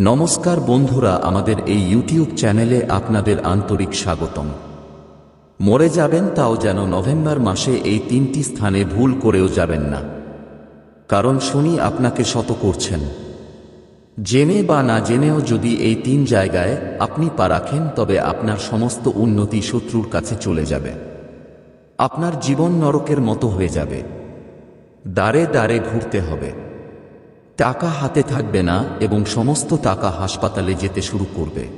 নমস্কার বন্ধুরা, আমাদের এই ইউটিউব চ্যানেলে আপনাদের আন্তরিক স্বাগতম। মরে যাবেন তাও যেন নভেম্বর মাসে এই তিনটি স্থানে ভুল করেও যাবেন না। কারণ শনি আপনাকে শত করছেন। জেনে বা না জেনেও যদি এই তিন জায়গায় আপনি পা রাখেন, তবে আপনার সমস্ত উন্নতি শত্রুর কাছে চলে যাবে। আপনার জীবন নরকের মতো হয়ে যাবে। দাঁড়ে দাঁড়ে ঘুরতে হবে। টাকা হাতে থাকবে না এবং সমস্ত টাকা হাসপাতালে যেতে শুরু করবে।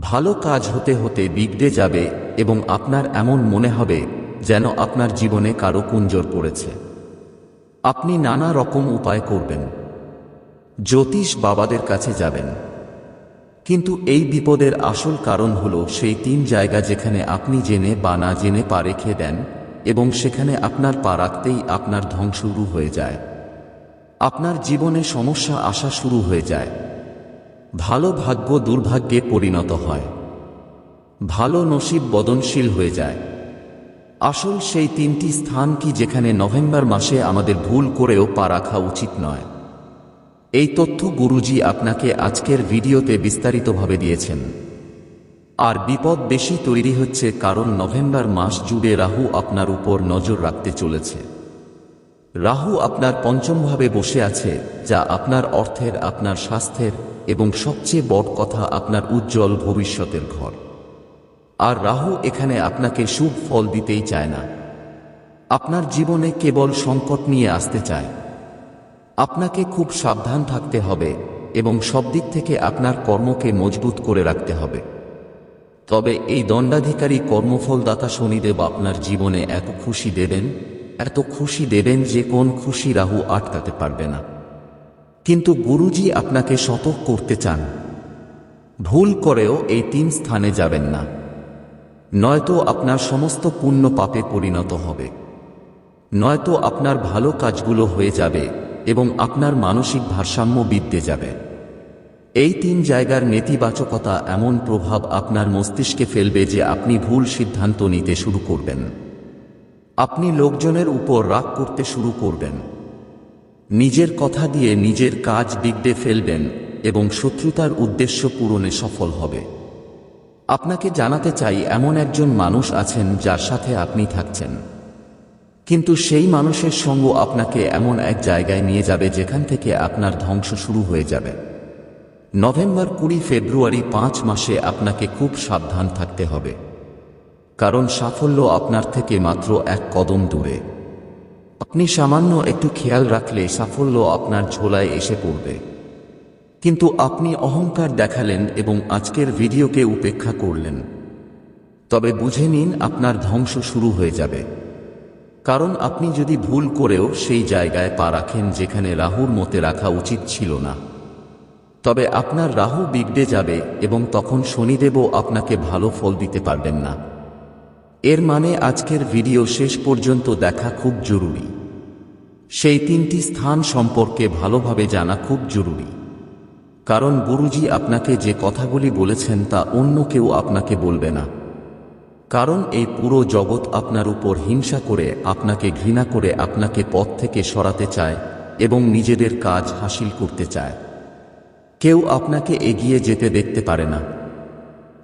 ভালো কাজ হতে হতে বিগড়ে যাবে এবং আপনার এমন মনে হবে যেন আপনার জীবনে কারও কুঞ্জর পড়েছে। আপনি নানা রকম উপায় করবেন। জ্যোতিষ বাবাদের কাছে যাবেন। কিন্তু এই বিপদের আসল কারণ হল সেই তিন জায়গা যেখানে আপনি জেনে বা না জেনে পা রেখে দেন এবং সেখানে আপনার পা রাখতেই আপনার ধ্বংস শুরু হয়ে যায়। আপনার জীবনে সমস্যা আসা শুরু হয়ে যায়। ভালো ভাগ্য দুর্ভাগ্যে পরিণত হয়। ভালো নসিব বদনশীল হয়ে যায়। আসল সেই তিনটি স্থান কি যেখানে নভেম্বর মাসে আমাদের ভুল করেও পা রাখা উচিত নয়? এই তথ্য গুরুজি আপনাকে আজকের ভিডিওতে বিস্তারিতভাবে দিয়েছেন। আর বিপদ বেশি তৈরি হচ্ছে কারণ নভেম্বর মাস জুড়ে রাহু আপনার উপর নজর রাখতে চলেছে। রাহু আপনার পঞ্চমভাবে বসে আছে, যা আপনার অর্থের, আপনার স্বাস্থ্যের এবং সবচেয়ে বড় কথা আপনার উজ্জ্বল ভবিষ্যতের ঘর। আর রাহু এখানে আপনাকে শুভ ফল দিতেই চায় না। আপনার জীবনে কেবল সংকট নিয়ে আসতে চায়। আপনাকে খুব সাবধান থাকতে হবে এবং সব দিক থেকে আপনার কর্মকে মজবুত করে রাখতে হবে। তবে এই দণ্ডাধিকারী কর্মফলদাতা শনিদেব আপনার জীবনে এত খুশি দেবেন এত খুশি দেবেন যে কোন খুশি রাহু আটকাতে পারবে না। কিন্তু গুরুজি আপনাকে সতর্ক করতে চান। ভুল করেও এই তিন স্থানে যাবেন না। নয়তো আপনার সমস্ত পুণ্য পাপে পরিণত হবে। নয়তো আপনার ভালো কাজগুলো হয়ে যাবে এবং আপনার মানসিক ভারসাম্য বিদ্যে যাবে। এই তিন জায়গার নেতিবাচকতা এমন প্রভাব আপনার মস্তিষ্কে ফেলবে যে আপনি ভুল সিদ্ধান্ত নিতে শুরু করবেন। আপনি লোকজনের উপর রাগ করতে শুরু করবেন। নিজের কথা দিয়ে নিজের কাজ বিগড়ে ফেলবেন এবং শত্রুতার উদ্দেশ্য পূরণে সফল হবে। আপনাকে জানাতে চাই, এমন একজন মানুষ আছেন যার সাথে আপনি থাকছেন। কিন্তু সেই মানুষের সঙ্গ আপনাকে এমন এক জায়গায় নিয়ে যাবে যেখান থেকে আপনার ধ্বংস শুরু হয়ে যাবে। নভেম্বর কুড়ি ফেব্রুয়ারি পাঁচ মাসে আপনাকে খুব সাবধান থাকতে হবে। কারণ সাফল্য আপনার থেকে মাত্র এক কদম দূরে। আপনি সামান্য একটু খেয়াল রাখলে সাফল্য আপনার ঝোলায় এসে পড়বে। কিন্তু আপনি অহংকার দেখালেন এবং আজকের ভিডিওকে উপেক্ষা করলেন। তবে বুঝে নিন আপনার ধ্বংস শুরু হয়ে যাবে। কারণ আপনি যদি ভুল করেও সেই জায়গায় পা রাখেন যেখানে রাহুর মতে রাখা উচিত ছিল না। তবে আপনার রাহু বিগড়ে যাবে এবং তখন শনিদেবও আপনাকে ভালো ফল দিতে পারবেন না। এর মানে আজকের ভিডিও শেষ পর্যন্ত দেখা খুব জরুরি। সেই তিনটি স্থান সম্পর্কে ভালোভাবে জানা খুব জরুরি। কারণ গুরুজি আপনাকে যে কথাগুলি বলেছেন তা অন্য কেউ আপনাকে বলবে না। কারণ এই পুরো জগৎ আপনার উপর হিংসা করে, আপনাকে ঘৃণা করে, আপনাকে পথ থেকে সরাতে চায় এবং নিজেদের কাজ হাসিল করতে চায়। কেউ আপনাকে এগিয়ে যেতে দেখতে পারে না।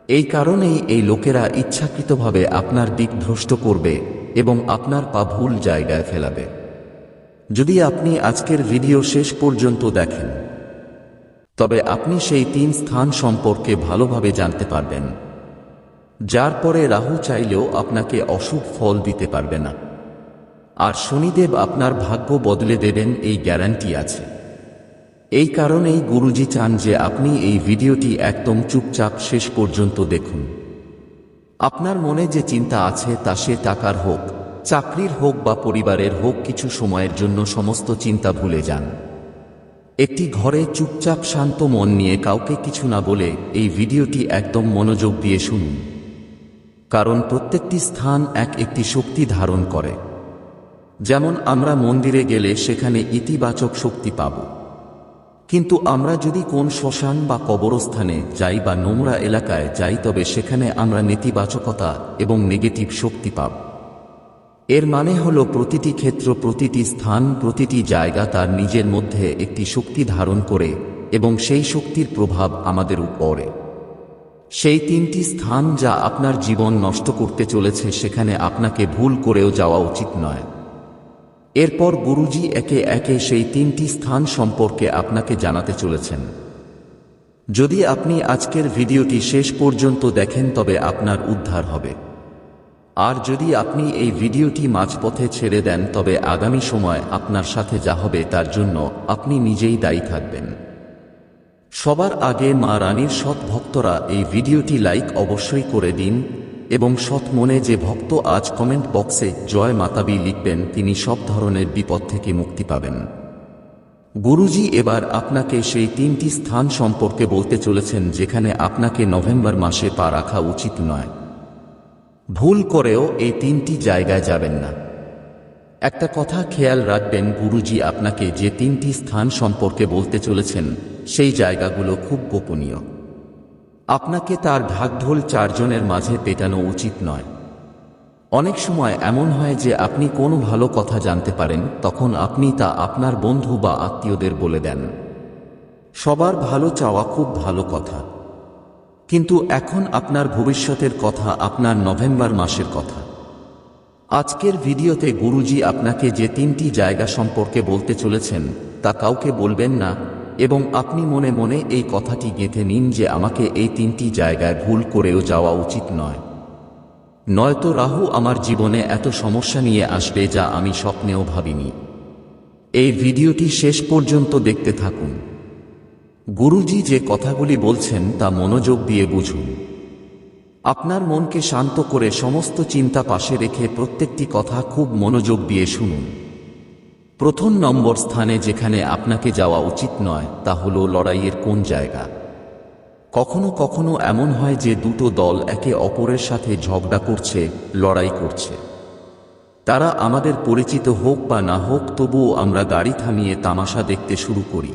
এই কারণেই এই লোকেরা ইচ্ছাকৃতভাবে আপনার দিক ভ্রষ্ট করবে এবং আপনার পা ভুল জায়গায় ফেলাবে। যদি আপনি আজকের ভিডিও শেষ পর্যন্ত দেখেন, তবে আপনি সেই তিন স্থান সম্পর্কে ভালোভাবে জানতে পারবেন, যার পরে রাহু চাইলেও আপনাকে অশুভ ফল দিতে পারবে না। আর শনিদেব আপনার ভাগ্য বদলে দেবেন, এই গ্যারান্টি আছে। এই কারণেই গুরুজি চান যে আপনি এই ভিডিওটি একদম চুপচাপ শেষ পর্যন্ত দেখুন। আপনার মনে যে চিন্তা আছে তা সে টাকার হোক, চাকরির হোক বা পরিবারের হোক কিছু সময়ের জন্য সমস্ত চিন্তা ভুলে যান। একটি ঘরে চুপচাপ শান্ত মন নিয়ে কাউকে কিছু না বলে এই ভিডিওটি একদম মনোযোগ দিয়ে শুনুন। কারণ প্রত্যেকটি স্থান এক একটি শক্তি ধারণ করে। যেমন আমরা মন্দিরে গেলে সেখানে ইতিবাচক শক্তি পাব। কিন্তু আমরা যদি কোন শ্মশান বা কবরস্থানে যাই বা নোংরা এলাকায় যাই, তবে সেখানে আমরা নেতিবাচকতা এবং নেগেটিভ শক্তি পাব। এর মানে হল প্রতিটি ক্ষেত্র, প্রতিটি স্থান, প্রতিটি জায়গা তার নিজের মধ্যে একটি শক্তি ধারণ করে এবং সেই শক্তির প্রভাব আমাদের উপরে। সেই তিনটি স্থান যা আপনার জীবন নষ্ট করতে চলেছে, সেখানে আপনাকে ভুল করেও যাওয়া উচিত নয়। এরপর গুরুজি একে একে সেই তিনটি স্থান সম্পর্কে আপনাকে জানাতে চলেছেন। যদি আপনি আজকের ভিডিওটি শেষ পর্যন্ত দেখেন, তবে আপনার উদ্ধার হবে। আর যদি আপনি এই ভিডিওটি মাঝপথে ছেড়ে দেন, তবে আগামী সময় আপনার সাথে যা হবে তার জন্য আপনি নিজেই দায়ী থাকবেন। সবার আগে মা রানীর সৎ ভক্তরা এই ভিডিওটি লাইক অবশ্যই করে দিন এবং সৎ মনে যে ভক্ত আজ কমেন্ট বক্সে জয় মাতাবি লিখবেন, তিনি সব ধরনের বিপদ থেকে মুক্তি পাবেন। গুরুজি এবার আপনাকে সেই তিনটি স্থান সম্পর্কে বলতে চলেছেন, যেখানে আপনাকে নভেম্বর মাসে পা রাখা উচিত নয়। ভুল করেও এই তিনটি জায়গায় যাবেন না। একটা কথা খেয়াল রাখবেন, গুরুজি আপনাকে যে তিনটি স্থান সম্পর্কে বলতে চলেছেন, সেই জায়গাগুলো খুব গোপনীয়। আপনাকে তার ঢাকঢোল চারজনের মাঝে পেটানো উচিত নয়। অনেক সময় এমন হয় যে আপনি কোনো ভালো কথা জানতে পারেন, তখন আপনি তা আপনার বন্ধু বা আত্মীয়দের বলে দেন। সবার ভালো চাওয়া খুব ভালো কথা। কিন্তু এখন আপনার ভবিষ্যতের কথা আপনার নভেম্বর মাসের কথা। আজকের ভিডিওতে গুরুজি আপনাকে যে তিনটি জায়গা সম্পর্কে বলতে চলেছেন, তা কাউকে বলবেন না এবং আপনি মনে মনে এই কথাটি গেঁথে নিন যে আমাকে এই তিনটি জায়গায় ভুল করেও যাওয়া উচিত নয়। নয়তো রাহু আমার জীবনে এত সমস্যা নিয়ে আসবে যা আমি স্বপ্নেও ভাবিনি। এই ভিডিওটি শেষ পর্যন্ত দেখতে থাকুন। গুরুজি যে কথাগুলি বলছেন তা মনোযোগ দিয়ে বুঝুন। আপনার মনকে শান্ত করে সমস্ত চিন্তা পাশে রেখে প্রত্যেকটি কথা খুব মনোযোগ দিয়ে শুনুন। প্রথম নম্বর স্থানে যেখানে আপনাকে যাওয়া উচিত নয়, তা হল লড়াইয়ের কোন জায়গা। কখনো কখনো এমন হয় যে দুটো দল একে অপরের সাথে ঝগড়া করছে, লড়াই করছে। তারা আমাদের পরিচিত হোক বা না হোক, তবুও আমরা গাড়ি থামিয়ে তামাশা দেখতে শুরু করি।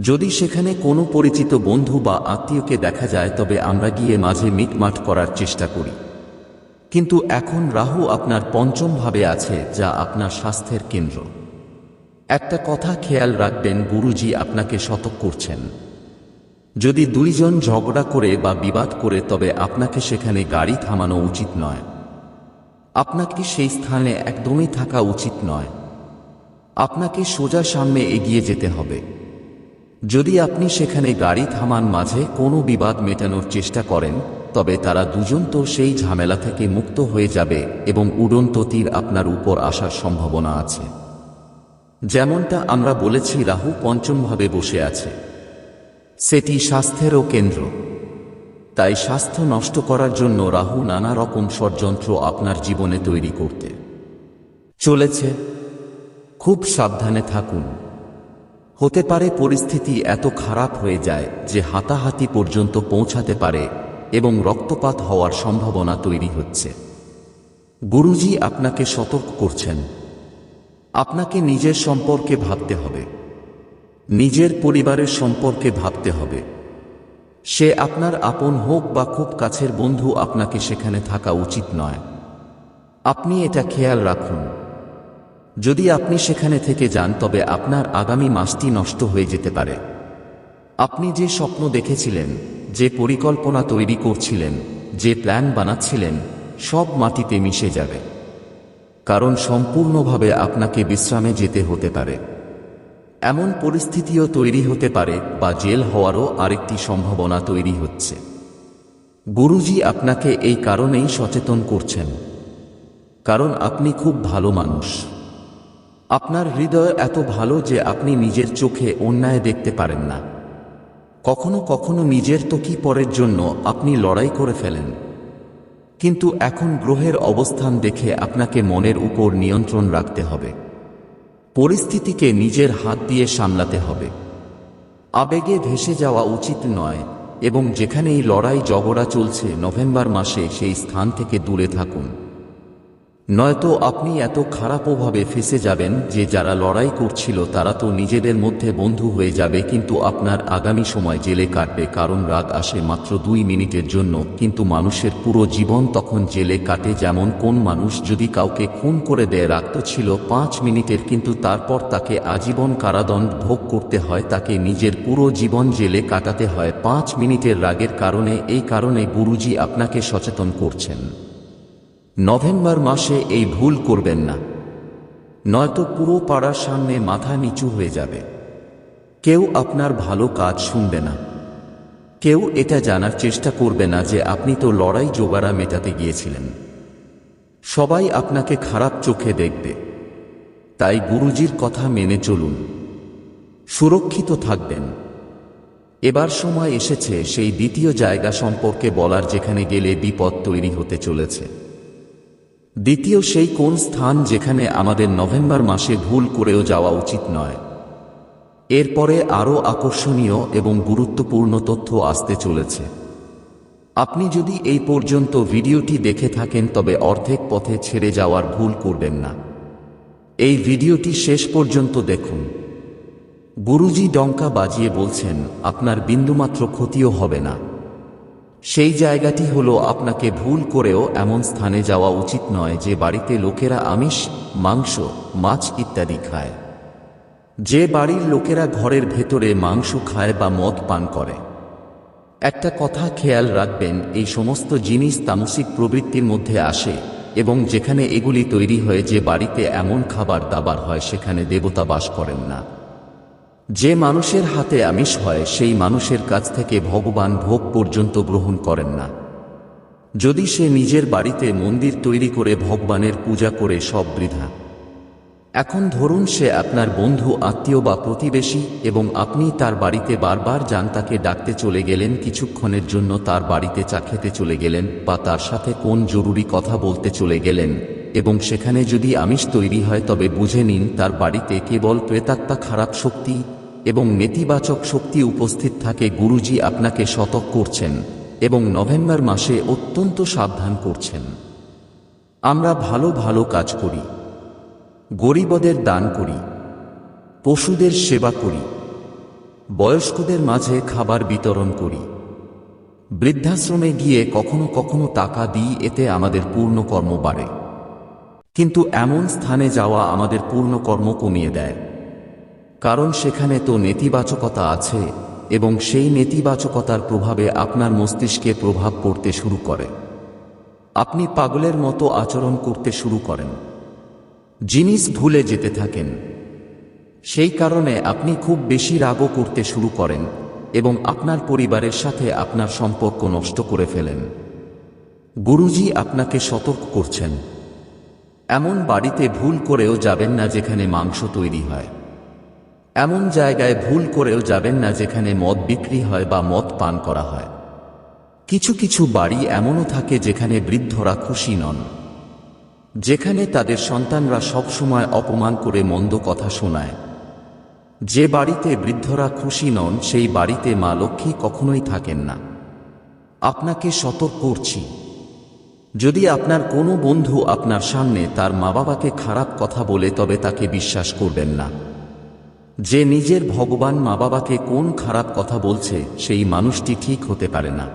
যদি সেখানে কোনো পরিচিত বন্ধু বা আত্মীয়কে দেখা যায়, তবে আমরা গিয়ে মাঝে মিটমাট করার চেষ্টা করি। কিন্তু এখন রাহু আপনার পঞ্চম ভাবে আছে, যা আপনার স্বাস্থ্যের কেন্দ্র। একটা কথা খেয়াল রাখবেন, গুরুজি আপনাকে শতক করছেন। যদি দুইজন ঝগড়া করে বা বিবাদ করে, তবে আপনাকে সেখানে গাড়ি থামানো উচিত নয়। আপনাকে সেই স্থানে একদমই থাকা উচিত নয়। আপনাকে সোজা সামনে এগিয়ে যেতে হবে। যদি আপনি সেখানে গাড়ি থামান মাঝে কোনো বিবাদ মেটানোর চেষ্টা করেন তবে তারা দুজন তো সেই ঝামেলা থেকে মুক্ত হয়ে যাবে এবং উড়ন্ত তীর আপনার উপর আসার সম্ভাবনা আছে। যেমনটা আমরা বলেছি রাহু পঞ্চমভাবে বসে আছে। সেটি স্বাস্থ্যেরও কেন্দ্র। তাই স্বাস্থ্য নষ্ট করার জন্য রাহু নানা রকম ষড়যন্ত্র আপনার জীবনে তৈরি করতে চলেছে। খুব সাবধানে থাকুন। হতে পারে পরিস্থিতি এত খারাপ হয়ে যায় যে হাতাহাতি পর্যন্ত পৌঁছাতে পারে। এবং রক্তপাত হওয়ার সম্ভাবনা তৈরি হচ্ছে। গুরুজি আপনাকে সতর্ক করছেন। আপনাকে নিজের সম্পর্কে ভাবতে হবে। নিজের পরিবারের সম্পর্কে ভাবতে হবে। সে আপনার আপন হোক বা খুব কাছের বন্ধু আপনাকে সেখানে থাকা উচিত নয়। আপনি এটা খেয়াল রাখুন। যদি আপনি সেখানে থেকে যান, তবে আপনার আগামী মাসটি নষ্ট হয়ে যেতে পারে। আপনি যে স্বপ্ন দেখেছিলেন যে পরিকল্পনা তৈরি করছিলেন, যে প্ল্যান বানাচ্ছিলেন, সব মাটিতে মিশে যাবে। কারণ সম্পূর্ণভাবে আপনাকে বিশ্রামে যেতে হতে পারে। এমন পরিস্থিতিও তৈরি হতে পারে বা জেল হওয়ারও আরেকটি সম্ভাবনা তৈরি হচ্ছে। গুরুজি আপনাকে এই কারণেই সচেতন করছেন। কারণ আপনি খুব ভালো মানুষ। আপনার হৃদয় এত ভালো যে আপনি নিজের চোখে অন্যায় দেখতে পারেন না। কখনো কখনো নিজের তো কি পরের জন্য আপনি লড়াই করে ফেলেন। কিন্তু এখন গ্রহের অবস্থান দেখে আপনাকে মনের উপর নিয়ন্ত্রণ রাখতে হবে। পরিস্থিতিকে নিজের হাত দিয়ে সামলাতে হবে। আবেগে ভেসে যাওয়া উচিত নয় এবং যেখানেই লড়াই জগড়া চলছে, নভেম্বর মাসে সেই স্থান থেকে দূরে থাকুন। নয়তো আপনি এত খারাপভাবে ফেসে যাবেন যে যারা লড়াই করছিল তারা তো নিজেদের মধ্যে বন্ধু হয়ে যাবে কিন্তু আপনার আগামী সময় জেলে কাটবে, কারণ রাগ আসে মাত্র দুই মিনিটের জন্য। কিন্তু মানুষের পুরো জীবন তখন জেলে কাটে, যেমন কোন মানুষ যদি কাউকে খুন করে দেয় রাগ তো ছিল পাঁচ মিনিটের, কিন্তু তারপর তাকে আজীবন কারাদণ্ড ভোগ করতে হয়, তাকে নিজের পুরো জীবন জেলে কাটাতে হয়। পাঁচ মিনিটের রাগের কারণে, এই কারণে গুরুজি আপনাকে সচেতন করছেন। নভেম্বর মাসে এই ভুল করবেন না। নয়তো পুরো পাড়ার সামনে মাথা নিচু হয়ে যাবে। কেউ আপনার ভালো কাজ শুনবে না। কেউ এটা জানার চেষ্টা করবে না যে আপনি তো লড়াই জোগাড়া মেটাতে গিয়েছিলেন। সবাই আপনাকে খারাপ চোখে দেখবে। তাই গুরুজির কথা মেনে চলুন। সুরক্ষিত থাকবেন। এবার সময় এসেছে সেই দ্বিতীয় জায়গা সম্পর্কে বলার যেখানে গেলে বিপদ তৈরি হতে চলেছে। দ্বিতীয় সেই কোন স্থান যেখানে আমাদের নভেম্বর মাসে ভুল করেও যাওয়া উচিত নয়। এরপরে আরও আকর্ষণীয় এবং গুরুত্বপূর্ণ তথ্য আসতে চলেছে। আপনি যদি এই পর্যন্ত ভিডিওটি দেখে থাকেন, তবে অর্ধেক পথে ছেড়ে যাওয়ার ভুল করবেন না। এই ভিডিওটি শেষ পর্যন্ত দেখুন। গুরুজি ডঙ্কা বাজিয়ে বলছেন, আপনার বিন্দুমাত্র ক্ষতিও হবে না। সেই জায়গাটি হলো আপনাকে ভুল করেও এমন স্থানে যাওয়া উচিত নয় যে বাড়িতে লোকেরা আমিষ, মাংস, মাছ ইত্যাদি খায়। যে বাড়ির লোকেরা ঘরের ভেতরে মাংস খায় বা মদ পান করে। একটা কথা খেয়াল রাখবেন, এই সমস্ত জিনিস তামসিক প্রবৃত্তির মধ্যে আসে এবং যেখানে এগুলি তৈরি হয়ে যে বাড়িতে এমন খাবার দাবার হয় সেখানে দেবতা বাস করেন না। যে মানুষের হাতে আমিষ হয়, সেই মানুষের কাছ থেকে ভগবান ভোগ পর্যন্ত গ্রহণ করেন না। যদি সে নিজের বাড়িতে মন্দির তৈরি করে ভগবানের পূজা করে, সব বৃধা এখন ধরুন সে আপনার বন্ধু, আত্মীয় বা প্রতিবেশী এবং আপনি তার বাড়িতে বারবার যান, তাকে ডাকতে চলে গেলেন, কিছুক্ষণের জন্য তার বাড়িতে চা খেতে চলে গেলেন বা তার সাথে কোন জরুরি কথা বলতে চলে গেলেন। এবং সেখানে যদি আমিষ তৈরি হয় তবে বুঝে নিন তার বাড়িতে কেবল প্রেতাত্মা খারাপ শক্তি এবং নেতিবাচক শক্তি উপস্থিত থাকে গুরুজি আপনাকে শতক করছেন এবং নভেম্বর মাসে অত্যন্ত সাবধান করছেন। আমরা ভালো ভালো কাজ করি। গরিবদের দান করি। পশুদের সেবা করি। বয়স্কদের মাঝে খাবার বিতরণ করি। বৃদ্ধাশ্রমে গিয়ে কখনো কখনো টাকা দিই, এতে আমাদের পূর্ণ কর্ম বাড়ে। কিন্তু এমন স্থানে যাওয়া আমাদের পূর্ণ কর্ম কমিয়ে দেয়। কারণ সেখানে তো নেতিবাচকতা আছে এবং সেই নেতিবাচকতার প্রভাবে আপনার মস্তিষ্কে প্রভাব পড়তে শুরু করে। আপনি পাগলের মতো আচরণ করতে শুরু করেন। জিনিস ভুলে যেতে থাকেন। সেই কারণে আপনি খুব বেশি রাগও করতে শুরু করেন এবং আপনার পরিবারের সাথে আপনার সম্পর্ক নষ্ট করে ফেলেন। গুরুজি আপনাকে সতর্ক করছেন। এমন বাড়িতে ভুল করেও যাবেন না যেখানে মাংস তৈরি হয়। এমন জায়গায় ভুল করেও যাবেন না যেখানে মদ বিক্রি হয় বা মদ পান করা হয়। কিছু কিছু বাড়ি এমনও থাকে যেখানে বৃদ্ধরা খুশি নন। যেখানে তাদের সন্তানরা সবসময় অপমান করে মন্দ কথা শোনায়। যে বাড়িতে বৃদ্ধরা খুশি নন, সেই বাড়িতে মা লক্ষ্মী কখনোই থাকেন না। আপনাকে সতর্ক করছি। যদি আপনার কোনো বন্ধু আপনার সামনে তার মা বাবাকে খারাপ কথা বলে, তবে তাকে বিশ্বাস করবেন না। যে নিজের ভগবান মা বাবাকে কোন খারাপ কথা বলছে, সেই মানুষটি ঠিক হতে পারে না।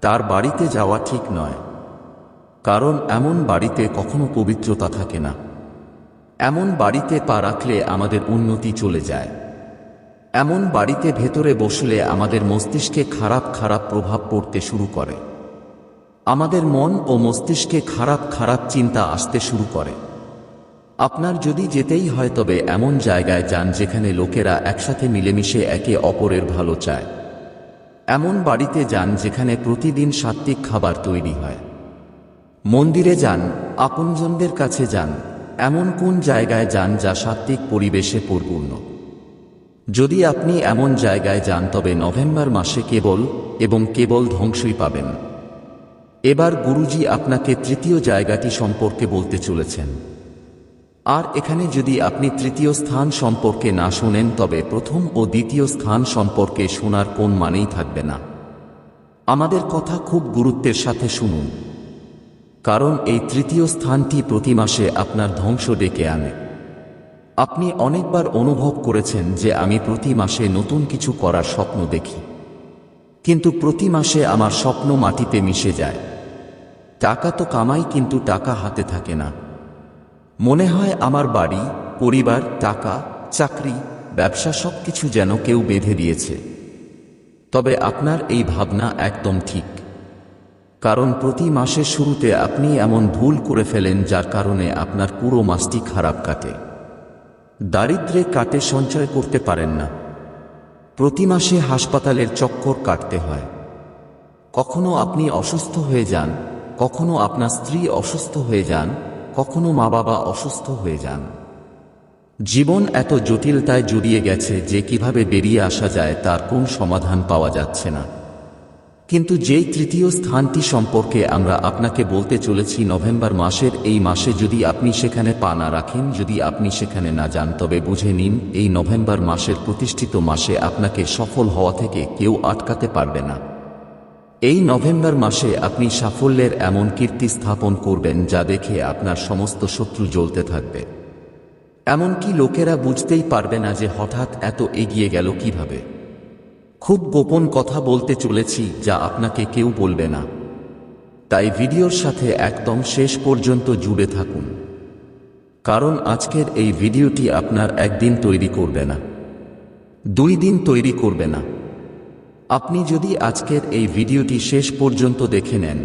তার বাড়িতে যাওয়া ঠিক নয়। কারণ এমন বাড়িতে কখনো পবিত্রতা থাকে না। এমন বাড়িতে পা রাখলে আমাদের উন্নতি চলে যায়। এমন বাড়িতে ভেতরে বসলে আমাদের মস্তিষ্কে খারাপ খারাপ প্রভাব পড়তে শুরু করে। আমাদের মন ও মস্তিষ্কে খারাপ খারাপ চিন্তা আসতে শুরু করে। আপনার যদি যেতেই হয় তবে এমন জায়গায় যান যেখানে লোকেরা একসাথে মিলেমিশে একে অপরের ভালো চায়। এমন বাড়িতে যান যেখানে প্রতিদিন সাত্ত্বিক খাবার তৈরি হয়। মন্দিরে যান, আপনজনদের কাছে যান, এমন কোন জায়গায় যান যা সাত্ত্বিক পরিবেশে পরিপূর্ণ। যদি আপনি এমন জায়গায় যান তবে নভেম্বর মাসে কেবল এবং কেবল ধ্বংসই পাবেন। এবার গুরুজি আপনাকে তৃতীয় জায়গাটি সম্পর্কে বলতে চলেছেন। আর এখানে যদি আপনি তৃতীয় স্থান সম্পর্কে না শোনেন, তবে প্রথম ও দ্বিতীয় স্থান সম্পর্কে শোনার কোন মানেই থাকবে না। আমাদের কথা খুব গুরুত্বের সাথে শুনুন। কারণ এই তৃতীয় স্থানটি প্রতি মাসে আপনার ধ্বংস ডেকে আনে। আপনি অনেকবার অনুভব করেছেন যে আমি প্রতি মাসে নতুন কিছু করার স্বপ্ন দেখি। কিন্তু প্রতি মাসে আমার স্বপ্ন মাটিতে মিশে যায়। টাকা তো কামাই কিন্তু টাকা হাতে থাকে না। মনে হয় আমার বাড়ি, পরিবার, টাকা, চাকরি, ব্যবসা সব কিছু যেন কেউ বেঁধে দিয়েছে। তবে আপনার এই ভাবনা একদম ঠিক। কারণ প্রতি মাসের শুরুতে আপনি এমন ভুল করে ফেলেন যার কারণে আপনার পুরো মাসটি খারাপ কাটে। দারিদ্রে কাটে সঞ্চয় করতে পারেন না। প্রতি মাসে হাসপাতালের চক্কর কাটতে হয়। কখনো আপনি অসুস্থ হয়ে যান কখনো আপনার স্ত্রী অসুস্থ হয়ে যান, কখনো মা বাবা অসুস্থ হয়ে যান। জীবন এত জটিলতায় জড়িয়ে গেছে যে কীভাবে বেরিয়ে আসা যায় তার কোন সমাধান পাওয়া যাচ্ছে না। কিন্তু যেই তৃতীয় স্থানটি সম্পর্কে আমরা আপনাকে বলতে চলেছি নভেম্বর মাসের এই মাসে যদি আপনি সেখানে পা না রাখেন, যদি আপনি সেখানে না যান, তবে বুঝে নিন, এই নভেম্বর মাসের প্রতিষ্ঠিত মাসে আপনাকে সফল হওয়া থেকে কেউ আটকাতে পারবে না। এই নভেম্বর মাসে আপনি সাফল্যের এমন কীর্তি স্থাপন করবেন যা দেখে আপনার সমস্ত শত্রু জ্বলতে থাকবে। এমনকি লোকেরা বুঝতেই পারবে না যে হঠাৎ এত এগিয়ে গেল কীভাবে। খুব গোপন কথা বলতে চলেছি যা আপনাকে কেউ বলবে না। তাই ভিডিওর সাথে একদম শেষ পর্যন্ত জুড়ে থাকুন। কারণ আজকের এই ভিডিওটি আপনার একদিন তৈরি করবে না। দুই দিন তৈরি করবে না। আপনি যদি আজকের এই ভিডিওটি শেষ পর্যন্ত দেখে নেন,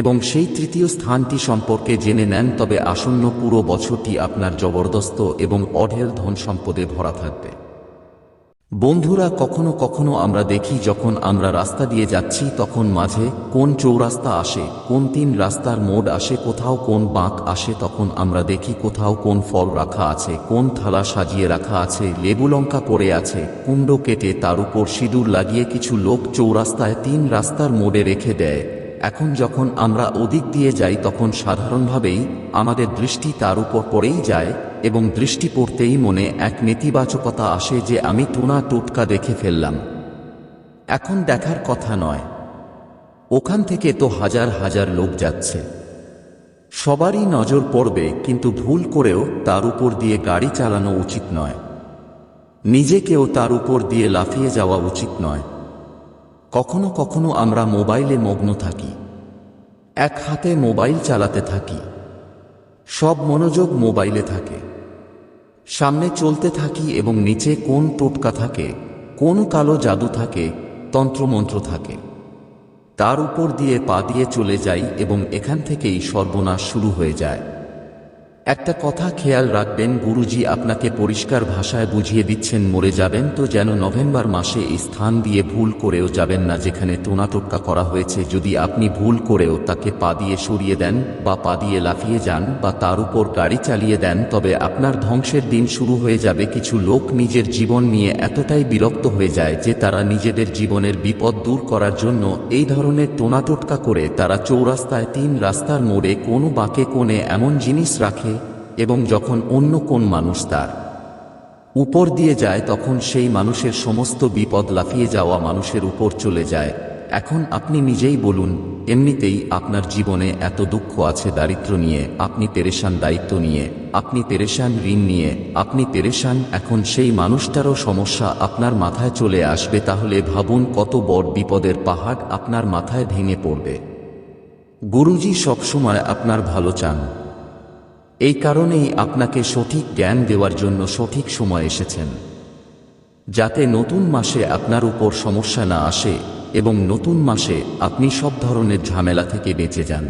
এবং সেই তৃতীয় স্থানটি সম্পর্কে জেনে নেন, তবে আসন্ন পুরো বছরটি আপনার জবরদস্ত এবং অঢেল ধন সম্পদে ভরা থাকবে। বন্ধুরা, কখনো কখনো আমরা দেখি যখন আমরা রাস্তা দিয়ে যাচ্ছি, তখন মাঝে কোন চৌরাস্তা আসে, কোন তিন রাস্তার মোড় আসে, কোথাও কোন বাঁক আসে, তখন আমরা দেখি কোথাও কোন ফল রাখা আছে, কোন থালা সাজিয়ে রাখা আছে, লেবু লঙ্কা পড়ে আছে, কুণ্ড কেটে তার উপর সিঁদুর লাগিয়ে কিছু লোক চৌরাস্তায় তিন রাস্তার মোড়ে রেখে দেয়। এখন যখন আমরা ওদিক দিয়ে যাই, তখন সাধারণভাবেই আমাদের দৃষ্টি তার উপর পড়েই যায় এবং দৃষ্টি পড়তেই মনে এক নেতিবাচকতা আসে যে আমি টোনা টোটকা দেখে ফেললাম। এখন দেখার কথা নয়। ওখান থেকে তো হাজার হাজার লোক যাচ্ছে। সবারই নজর পড়বে, কিন্তু ভুল করেও তার উপর দিয়ে গাড়ি চালানো উচিত নয়। নিজেকেও তার উপর দিয়ে লাফিয়ে যাওয়া উচিত নয়। কখনো কখনো আমরা মোবাইলে মগ্ন থাকি। এক হাতে মোবাইল চালাতে থাকি। সব মনোযোগ মোবাইলে থাকে। সামনে চলতে থাকি এবং নিচে কোন টোটকা থাকে, কোন কালো জাদু থাকে, তন্ত্রমন্ত্র থাকে। তার উপর দিয়ে পা দিয়ে চলে যাই এবং এখান থেকেই সর্বনাশ শুরু হয়ে যায়। একটা কথা খেয়াল রাখবেন, গুরুজি আপনাকে পরিষ্কার ভাষায় বুঝিয়ে দিচ্ছেন, মরে যাবেন তো যেন নভেম্বর মাসে এই স্থান দিয়ে ভুল করেও যাবেন না, যেখানে টোনাটোটকা করা হয়েছে। যদি আপনি ভুল করেও তাকে পা দিয়ে সরিয়ে দেন বা পা দিয়ে লাফিয়ে যান বা তার উপর গাড়ি চালিয়ে দেন, তবে আপনার ধ্বংসের দিন শুরু হয়ে যাবে। কিছু লোক নিজের জীবন নিয়ে এতটাই বিরক্ত হয়ে যায় যে তারা নিজেদের জীবনের বিপদ দূর করার জন্য এই ধরনের টোনাটোটকা করে তারা চৌরাস্তায় তিন রাস্তার মোড়ে কোনো বাঁকে কোণে এমন জিনিস রাখে এবং যখন অন্য কোন মানুষ তার উপর দিয়ে যায়, তখন সেই মানুষের সমস্ত বিপদ লাফিয়ে যাওয়া মানুষের উপর চলে যায়। এখন আপনি নিজেই বলুন, এমনিতেই আপনার জীবনে এত দুঃখ আছে দারিদ্র নিয়ে, আপনি পেরেশান দায়িত্ব নিয়ে, আপনি পেরেশান ঋণ নিয়ে, আপনি পেরেশান, এখন সেই মানুষটারও সমস্যা আপনার মাথায় চলে আসবে, তাহলে ভাবুন কত বড় বিপদের পাহাড় আপনার মাথায় ভেঙে পড়বে। গুরুজি সবসময় আপনার ভালো চান। এই কারণেই আপনাকে সঠিক জ্ঞান দেওয়ার জন্য সঠিক সময় এসেছেন। যাতে নতুন মাসে আপনার উপর সমস্যা না আসে এবং নতুন মাসে আপনি সব ধরনের ঝামেলা থেকে বেঁচে যান।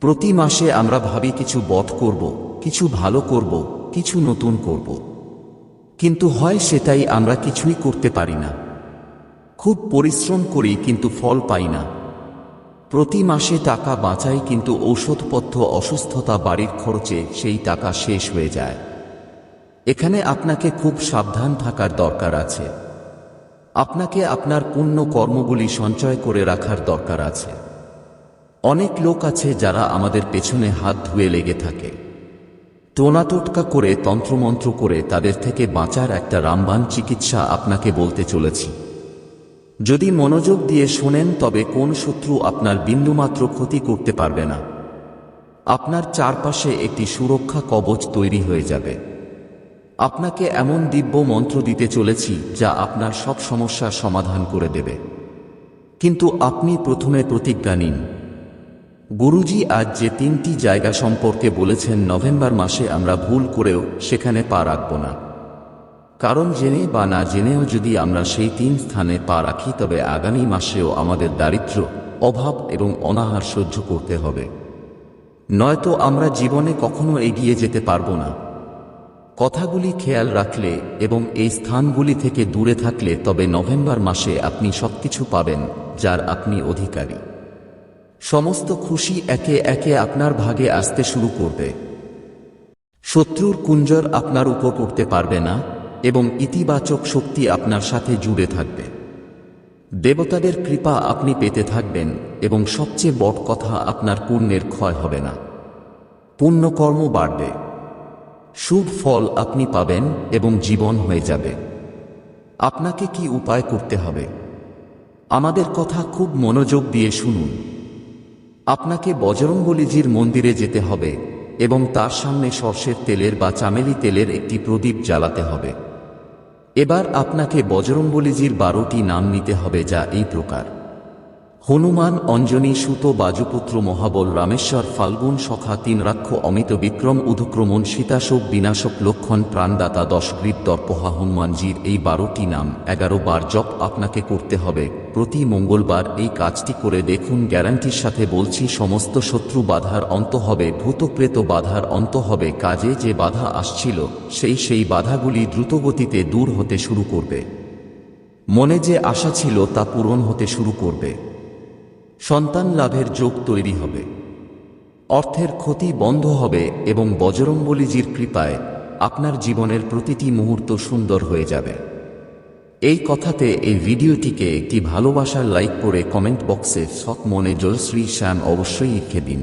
প্রতি মাসে আমরা ভাবি কিছু বধ করব, কিছু ভালো করব, কিছু নতুন করব। কিন্তু হয় সেটাই আমরা কিছুই করতে পারি না। খুব পরিশ্রম করি কিন্তু ফল পাই না। প্রতি মাসে টাকা বাঁচাই কিন্তু ঔষধপত্র অসুস্থতা বাড়ির খরচে সেই টাকা শেষ হয়ে যায়। এখানে আপনাকে খুব সাবধান থাকার দরকার আছে। আপনাকে আপনার পুণ্য কর্মগুলি সঞ্চয় করে রাখার দরকার আছে। অনেক লোক আছে যারা আমাদের পেছনে হাত ধুয়ে লেগে থাকে। টোনাটোটকা করে তন্ত্রমন্ত্র করে তাদের থেকে বাঁচার একটা রামবান চিকিৎসা আপনাকে বলতে চলেছি। যদি মনোযোগ দিয়ে শোনেন, তবে কোন শত্রু আপনার বিন্দুমাত্র ক্ষতি করতে পারবে না। আপনার চারপাশে একটি সুরক্ষা কবচ তৈরি হয়ে যাবে। আপনাকে এমন দিব্য মন্ত্র দিতে চলেছি, যা আপনার সব সমস্যার সমাধান করে দেবে। কিন্তু আপনি প্রথমে প্রতিজ্ঞা নিন। গুরুজি আজ যে তিনটি জায়গা সম্পর্কে বলেছেন, নভেম্বর মাসে আমরা ভুল করেও সেখানে পা রাখব না। কারণ জেনে বা না জেনেও যদি আমরা সেই তিন স্থানে পা রাখি, তবে আগামী মাসেও আমাদের দারিদ্র্য অভাব এবং অনাহার সহ্য করতে হবে। নয়তো আমরা জীবনে কখনো এগিয়ে যেতে পারব না। কথাগুলি খেয়াল রাখলে এবং এই স্থানগুলি থেকে দূরে থাকলে তবে নভেম্বর মাসে আপনি সবকিছু পাবেন, যার আপনি অধিকারী। সমস্ত খুশি একে একে আপনার ভাগে আসতে শুরু করবে। শত্রুর কুঞ্জর আপনার উপর করতে পারবে না। এবং ইতিবাচক শক্তি আপনার সাথে জুড়ে থাকবে। দেবতাদের কৃপা আপনি পেতে থাকবেন এবং সবচেয়ে বড় কথা আপনার পুণ্যের ক্ষয় হবে না। পুণ্যকর্ম বাড়বে। শুভ ফল আপনি পাবেন এবং জীবন হয়ে যাবে। আপনাকে কি উপায় করতে হবে? আমাদের কথা খুব মনোযোগ দিয়ে শুনুন। আপনাকে বজরঙ্গলিজির মন্দিরে যেতে হবে এবং তার সামনে সর্ষের তেলের বা চামেলি তেলের একটি প্রদীপ জ্বালাতে হবে। এবার আপনাকে বজরঙ্গলিজির বারোটি নাম নিতে হবে যা এই প্রকার। হনুমান, অঞ্জনী, সুত, বাজুপুত্র, মহাবল, রামেশ্বর, ফাল্গুন, সখা, তিন রাক্ষ, অমিত, বিক্রম উধক্রমণ সীতাশোক, বিনাশক, লক্ষণ, প্রাণদাতা, দশগ্রীব, দর্পহা, হনুমানজির এই বারোটি নাম, এগারো বার জপ আপনাকে করতে হবে। প্রতি মঙ্গলবার এই কাজটি করে দেখুন গ্যারান্টির সাথে বলছি সমস্ত শত্রু বাধার অন্ত হবে, ভূতপ্রেত বাধার অন্ত হবে, কাজে যে বাধা আসছিল, সেই সেই বাধাগুলি দ্রুতগতিতে দূর হতে শুরু করবে। মনে যে আশা ছিল তা পূরণ হতে শুরু করবে। সন্তান লাভের যোগ তৈরি হবে। অর্থের ক্ষতি বন্ধ হবে এবং বজরঙ্গলিজির কৃপায় আপনার জীবনের প্রতিটি মুহূর্ত সুন্দর হয়ে যাবে। এই কথাতে এই ভিডিওটিকে একটি ভালোবাসার লাইক করে কমেন্ট বক্সে সৎ মনে জয়শ্রী শ্যাম অবশ্যই লিখে দিন।